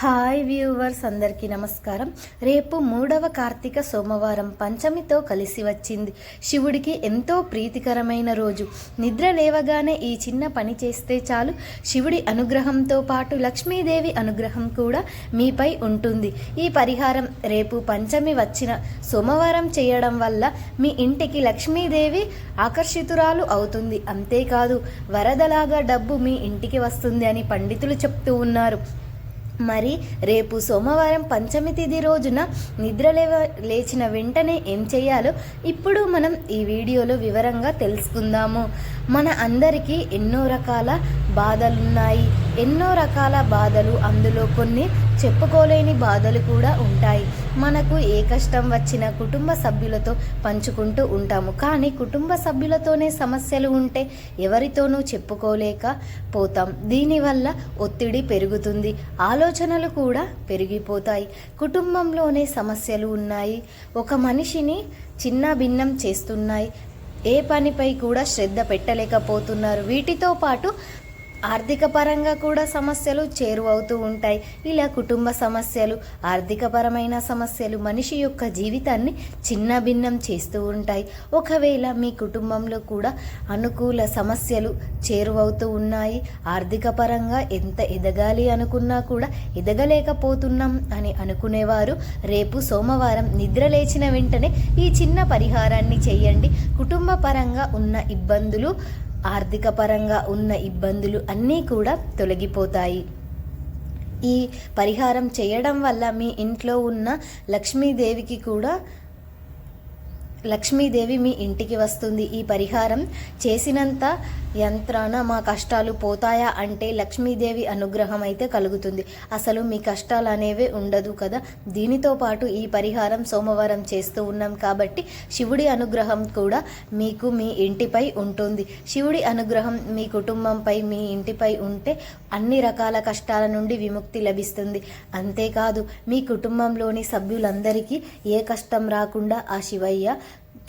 Hi viewers అందరికీ నమస్కారం. రేపు మూడవ కార్తీక సోమవారం పంచమితో కలిసి వచ్చింది. శివుడికి ఎంతో ప్రీతికరమైన రోజు. నిద్ర లేవగానే ఈ చిన్న పని చేస్తే చాలు. శివుడి అనుగ్రహంతో పాటు లక్ష్మీదేవి అనుగ్రహం కూడా మీపై ఉంటుంది. ఈ పరిహారం రేపు పంచమి వచ్చిన సోమవారం చేయడం వల్ల మీ ఇంటికి లక్ష్మీదేవి ఆకర్షితురాలు అవుతుంది. అంతేకాదు వరదలాగా డబ్బు మీ ఇంటికి వస్తుంది అని పండితులు చెప్తూ ఉన్నారు. మరి రేపు సోమవారం పంచమి తిథి రోజున నిద్ర లేవ లేచిన వెంటనే ఏం చేయాలో ఇప్పుడు మనం ఈ వీడియోలో వివరంగా తెలుసుకుందాము. మన అందరికీ ఎన్నో రకాల బాధలున్నాయి. ఎన్నో రకాల బాధలు అందులో కొన్ని చెప్పుకోలేని బాధలు కూడా ఉంటాయి. మనకు ఏ కష్టం వచ్చినా కుటుంబ సభ్యులతో పంచుకుంటూ ఉంటాము. కానీ కుటుంబ సభ్యులతోనే సమస్యలు ఉంటే ఎవరితోనూ చెప్పుకోలేక పోతాం. దీనివల్ల ఒత్తిడి పెరుగుతుంది. ఆలోచనలు కూడా పెరిగిపోతాయి. కుటుంబంలోనే సమస్యలు ఉన్నాయి. ఒక మనిషిని చిన్న భిన్నం చేస్తున్నాయి. ఏ పనిపై కూడా శ్రద్ధ పెట్టలేకపోతున్నారు. వీటితో పాటు ఆర్థిక పరంగా కూడా సమస్యలు చేరువవుతూ ఉంటాయి. ఇలా కుటుంబ సమస్యలు ఆర్థికపరమైన సమస్యలు మనిషి యొక్క జీవితాన్ని చిన్న భిన్నం చేస్తూ ఉంటాయి. ఒకవేళ మీ కుటుంబంలో కూడా అనుకూల సమస్యలు చేరువవుతూ ఉన్నాయి ఆర్థిక పరంగా ఎంత ఎదగాలి అనుకున్నా కూడా ఎదగలేకపోతున్నాం అని అనుకునేవారు రేపు సోమవారం నిద్ర లేచిన వెంటనే ఈ చిన్న పరిహారాన్ని చేయండి. కుటుంబ పరంగా ఉన్న ఇబ్బందులు ఆర్థిక పరంగా ఉన్న ఇబ్బందులు అన్నీ కూడా తొలగిపోతాయి. ఈ పరిహారం చేయడం వల్ల మీ ఇంట్లో ఉన్న లక్ష్మీదేవికి కూడా లక్ష్మీదేవి మీ ఇంటికి వస్తుంది. ఈ పరిహారం చేసినంత యంత్రాన మా కష్టాలు పోతాయా అంటే లక్ష్మీదేవి అనుగ్రహం అయితే కలుగుతుంది. అసలు మీ కష్టాలు అనేవి ఉండదు కదా? దీనితో పాటు ఈ పరిహారం సోమవారం చేస్తూ ఉన్నాం కాబట్టి శివుడి అనుగ్రహం కూడా మీకు మీ ఇంటిపై ఉంటుంది. శివుడి అనుగ్రహం మీ కుటుంబంపై మీ ఇంటిపై ఉంటే అన్ని రకాల కష్టాల నుండి విముక్తి లభిస్తుంది. అంతేకాదు మీ కుటుంబంలోని సభ్యులందరికీ ఏ కష్టం రాకుండా ఆ శివయ్య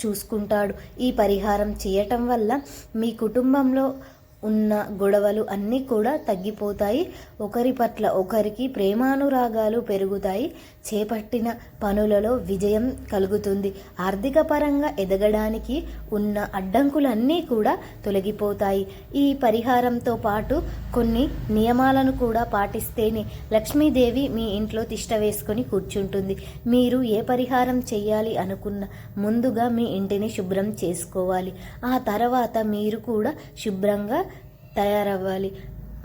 చూసుకుంటాడు. ఈ పరిహారం చేయటం వల్ల మీ కుటుంబంలో ఉన్న గొడవలు అన్నీ కూడా తగ్గిపోతాయి. ఒకరి పట్ల ఒకరికి ప్రేమానురాగాలు పెరుగుతాయి. చేపట్టిన పనులలో విజయం కలుగుతుంది. ఆర్థిక పరంగా ఎదగడానికి ఉన్న అడ్డంకులన్నీ కూడా తొలగిపోతాయి. ఈ పరిహారంతో పాటు కొన్ని నియమాలను కూడా పాటిస్తేనే లక్ష్మీదేవి మీ ఇంట్లో తిష్ట వేసుకొని కూర్చుంటుంది. మీరు ఏ పరిహారం చేయాలి అనుకున్న ముందుగా మీ ఇంటిని శుభ్రం చేసుకోవాలి. ఆ తర్వాత మీరు కూడా శుభ్రంగా తయారవ్వాలి.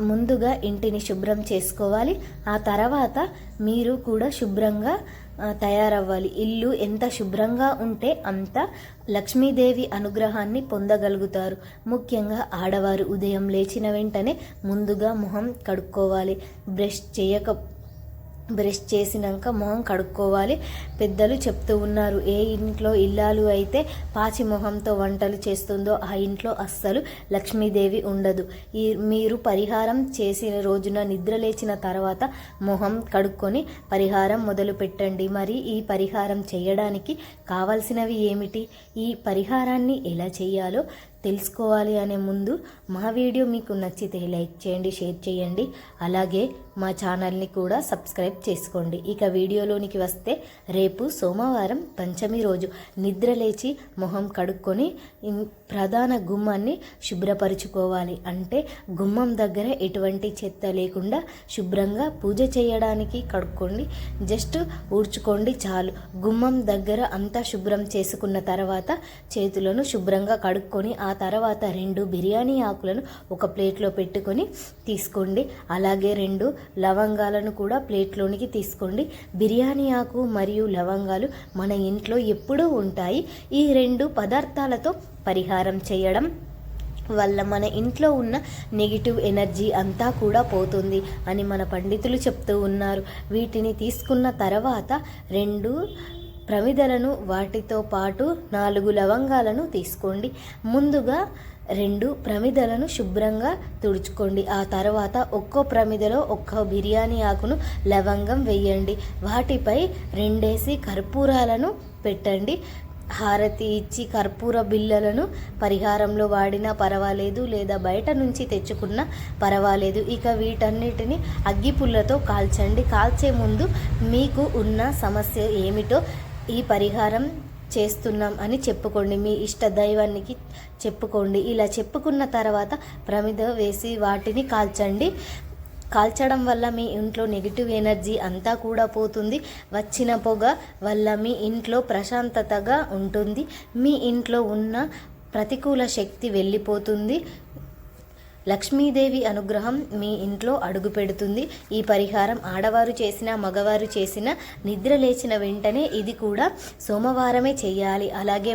ముందుగా ఇంటిని శుభ్రం చేసుకోవాలి. ఆ తర్వాత మీరు కూడా శుభ్రంగా తయారవ్వాలి. ఇల్లు ఎంత శుభ్రంగా ఉంటే అంత లక్ష్మీదేవి అనుగ్రహాన్ని పొందగలుగుతారు. ముఖ్యంగా ఆడవారు ఉదయం లేచిన వెంటనే ముందుగా మొహం కడుక్కోవాలి. బ్రష్ చేయక బ్రష్ చేసినాక మొహం కడుక్కోవాలి. పెద్దలు చెప్తూ ఉన్నారు ఏ ఇంట్లో ఇల్లాలు అయితే పాచి మొహంతో వంటలు చేస్తుందో ఆ ఇంట్లో అస్సలు లక్ష్మీదేవి ఉండదు. ఈ మీరు పరిహారం చేసిన రోజున నిద్ర లేచిన తర్వాత మొహం కడుక్కొని పరిహారం మొదలు పెట్టండి. మరి ఈ పరిహారం చేయడానికి కావలసినవి ఏమిటి? ఈ పరిహారాన్ని ఎలా చేయాలో తెలుసుకోవాలి అనే ముందు మా వీడియో మీకు నచ్చితే లైక్ చేయండి షేర్ చేయండి. అలాగే మా ఛానల్ని కూడా సబ్స్క్రైబ్ చేసుకోండి. ఇక వీడియోలోనికి వస్తే రేపు సోమవారం పంచమి రోజు నిద్ర లేచి మొహం కడుక్కొని ప్రధాన గుమ్మాన్ని శుభ్రపరుచుకోవాలి. అంటే గుమ్మం దగ్గర ఎటువంటి చెత్త లేకుండా శుభ్రంగా పూజ చేయడానికి కడుక్కోండి. జస్ట్ ఊడ్చుకోండి చాలు. గుమ్మం దగ్గర అంతా శుభ్రం చేసుకున్న తర్వాత చేతులను శుభ్రంగా కడుక్కొని ఆ తర్వాత రెండు బిర్యానీ ఆకులను ఒక ప్లేట్లో పెట్టుకొని తీసుకోండి. అలాగే రెండు లవంగాలను కూడా ప్లేట్లోనికి తీసుకోండి. బిర్యానీ ఆకు మరియు లవంగాలు మన ఇంట్లో ఎప్పుడూ ఉంటాయి. ఈ రెండు పదార్థాలతో పరిహారం చేయడం వల్ల మన ఇంట్లో ఉన్న నెగిటివ్ ఎనర్జీ అంతా కూడా పోతుంది అని మన పండితులు చెప్తూ ఉన్నారు. వీటిని తీసుకున్న తర్వాత రెండు ప్రమిదలను వాటితో పాటు నాలుగు లవంగాలను తీసుకోండి. ముందుగా రెండు ప్రమిదలను శుభ్రంగా తుడుచుకోండి. ఆ తర్వాత ఒక్కో ప్రమిదలో ఒక్క బిర్యానీ ఆకును లవంగం వేయండి. వాటిపై రెండేసి కర్పూరాలను పెట్టండి. హారతి ఇచ్చి కర్పూర బిళ్ళలను పరిహారంలో వాడినా పర్వాలేదు లేదా బయట నుంచి తెచ్చుకున్నా పర్వాలేదు. ఇక వీటన్నిటిని అగ్గిపుల్లతో కాల్చండి. కాల్చే ముందు మీకు ఉన్న సమస్య ఏమిటో ఈ పరిహారం చేస్తున్నాం అని చెప్పుకోండి. మీ ఇష్ట దైవానికి చెప్పుకోండి. ఇలా చెప్పుకున్న తర్వాత ప్రమిద వేసి వాటిని కాల్చండి. కాల్చడం వల్ల మీ ఇంట్లో నెగిటివ్ ఎనర్జీ అంతా కూడా పోతుంది. వచ్చిన పొగ వల్ల మీ ఇంట్లో ప్రశాంతతగా ఉంటుంది. మీ ఇంట్లో ఉన్న ప్రతికూల శక్తి వెళ్ళిపోతుంది. లక్ష్మీదేవి అనుగ్రహం మీ ఇంట్లో అడుగు పెడుతుంది. ఈ పరిహారం ఆడవారు చేసిన మగవారు చేసిన నిద్ర లేచిన వెంటనే ఇది కూడా సోమవారమే చేయాలి. అలాగే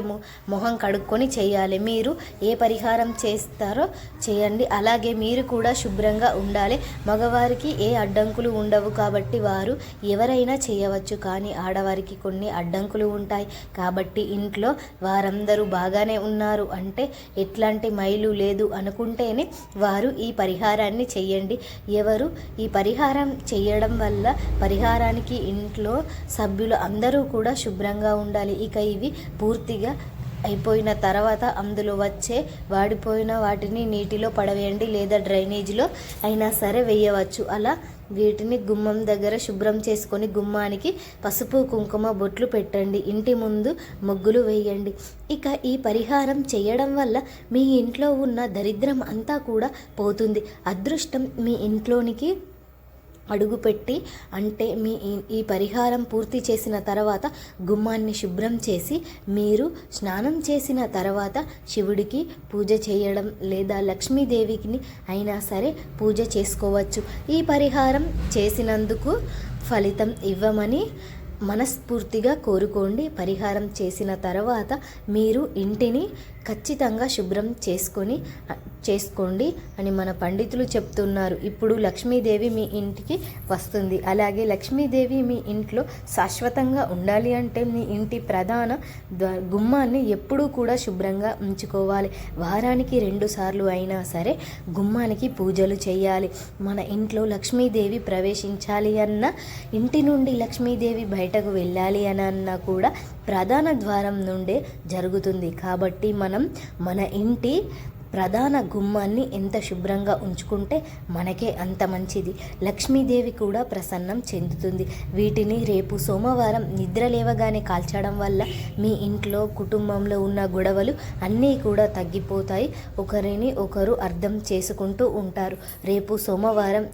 మొహం కడుక్కొని చేయాలి. మీరు ఏ పరిహారం చేస్తారో చేయండి. అలాగే మీరు కూడా శుభ్రంగా ఉండాలి. మగవారికి ఏ అడ్డంకులు ఉండవు కాబట్టి వారు ఎవరైనా చేయవచ్చు. కానీ ఆడవారికి కొన్ని అడ్డంకులు ఉంటాయి. కాబట్టి ఇంట్లో వారందరూ బాగానే ఉన్నారు. అంటే ఎట్లాంటి మైలు లేదు అనుకుంటేనే వారు ఈ పరిహారాన్ని చెయ్యండి ఎవరు ఈ పరిహారం చేయడం వల్ల పరిహారానికి ఇంట్లో సభ్యులు అందరూ కూడా శుభ్రంగా ఉండాలి. ఇక ఇవి పూర్తిగా అయిపోయిన తర్వాత అందులో వచ్చే వాడిపోయిన వాటిని నీటిలో పడవేయండి లేదా డ్రైనేజీలో అయినా సరే వేయవచ్చు. అలా వీటిని గుమ్మం దగ్గర శుభ్రం చేసుకొని గుమ్మానికి పసుపు కుంకుమ బొట్లు పెట్టండి. ఇంటి ముందు ముగ్గులు వేయండి. ఇక ఈ పరిహారం చేయడం వల్ల మీ ఇంట్లో ఉన్న దరిద్రం అంతా కూడా పోతుంది. అదృష్టం మీ ఇంట్లోనికి అడుగుపెట్టి అంటే మీ ఈ పరిహారం పూర్తి చేసిన తర్వాత గుమ్మాన్ని శుభ్రం చేసి మీరు స్నానం చేసిన తర్వాత శివుడికి పూజ చేయడం లేదా లక్ష్మీదేవికి అయినా సరే పూజ చేసుకోవచ్చు. ఈ పరిహారం చేసినందుకు ఫలితం ఇవ్వమని మనస్ఫూర్తిగా కోరుకోండి. పరిహారం చేసిన తర్వాత మీరు ఇంటిని ఖచ్చితంగా శుభ్రం చేసుకొని చేసుకోండి అని మన పండితులు చెప్తున్నారు. ఇప్పుడు లక్ష్మీదేవి మీ ఇంటికి వస్తుంది. అలాగే లక్ష్మీదేవి మీ ఇంట్లో శాశ్వతంగా ఉండాలి అంటే మీ ఇంటి ప్రధాన గుమ్మాన్ని ఎప్పుడూ కూడా శుభ్రంగా ఉంచుకోవాలి. వారానికి రెండు సార్లు అయినా సరే గుమ్మానికి పూజలు చేయాలి. మన ఇంట్లో లక్ష్మీదేవి ప్రవేశించాలి అన్న ఇంటి నుండి లక్ష్మీదేవి బయటకు వెళ్ళాలి అని అన్నా కూడా ప్రధాన ద్వారం నుండే జరుగుతుంది. కాబట్టి మనం మన ఇంటి ప్రధాన గుమ్మాన్ని ఎంత శుభ్రంగా ఉంచుకుంటే మనకే అంత మంచిది. లక్ష్మీదేవి కూడా ప్రసన్నం చెందుతుంది. వీటిని రేపు సోమవారం నిద్ర లేవగానే కాల్చడం వల్ల మీ ఇంట్లో కుటుంబంలో ఉన్న గొడవలు అన్నీ కూడా తగ్గిపోతాయి. ఒకరిని ఒకరు అర్థం చేసుకుంటూ ఉంటారు. రేపు సోమవారం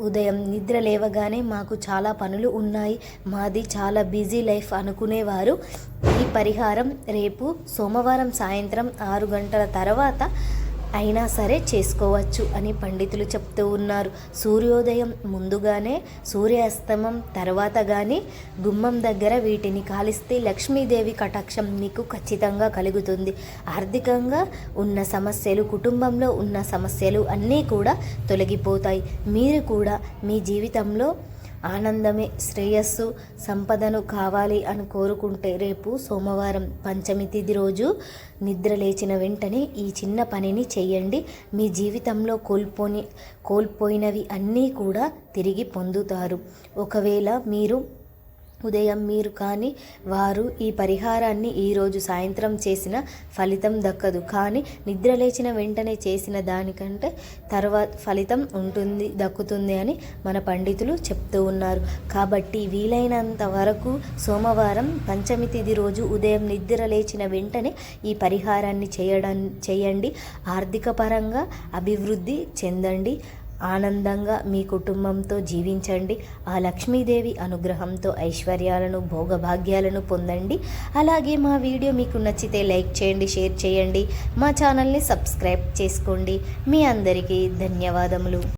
ఉదయం నిద్ర లేవగానే మాకు చాలా పనులు ఉన్నాయి. మాది చాలా బిజీ లైఫ్ అనుకునేవారు. ఈ పరిహారం రేపు సోమవారం సాయంత్రం ఆరు గంటల తర్వాత అయినా సరే చేసుకోవచ్చు అని పండితులు చెప్తూ ఉన్నారు. సూర్యోదయం ముందుగానే సూర్యాస్తమం తర్వాత కానీ గుమ్మం దగ్గర వీటిని కాలిస్తే లక్ష్మీదేవి కటాక్షం మీకు ఖచ్చితంగా కలుగుతుంది. ఆర్థికంగా ఉన్న సమస్యలు కుటుంబంలో ఉన్న సమస్యలు అన్నీ కూడా తొలగిపోతాయి. మీరు కూడా మీ జీవితంలో ఆనందమే శ్రేయస్సు సంపదను కావాలి అని కోరుకుంటే రేపు సోమవారం పంచమి తిథి రోజు నిద్ర లేచిన వెంటనే ఈ చిన్న పనిని చేయండి. మీ జీవితంలో కోల్పోని కోల్పోయినవి అన్నీ కూడా తిరిగి పొందుతారు. ఒకవేళ మీరు ఉదయం మీరు కానీ వారు ఈ పరిహారాన్ని ఈరోజు సాయంత్రం చేసిన ఫలితం దక్కదు. కానీ నిద్ర లేచిన వెంటనే చేసిన దానికంటే తర్వాత ఫలితం ఉంటుంది దక్కుతుంది అని మన పండితులు చెప్తూ ఉన్నారు. కాబట్టి వీలైనంత వరకు సోమవారం పంచమి తిది రోజు ఉదయం నిద్ర లేచిన వెంటనే ఈ పరిహారాన్ని చేయడం చేయండి. ఆర్థిక పరంగా అభివృద్ధి చెందండి. ఆనందంగా మీ కుటుంబంతో జీవించండి. ఆ లక్ష్మీదేవి అనుగ్రహంతో ఐశ్వర్యాలను భోగభాగ్యాలను పొందండి. అలాగే మా వీడియో మీకు నచ్చితే లైక్ చేయండి షేర్ చేయండి. మా ఛానల్ని సబ్స్క్రైబ్ చేసుకోండి. మీ అందరికీ ధన్యవాదములు.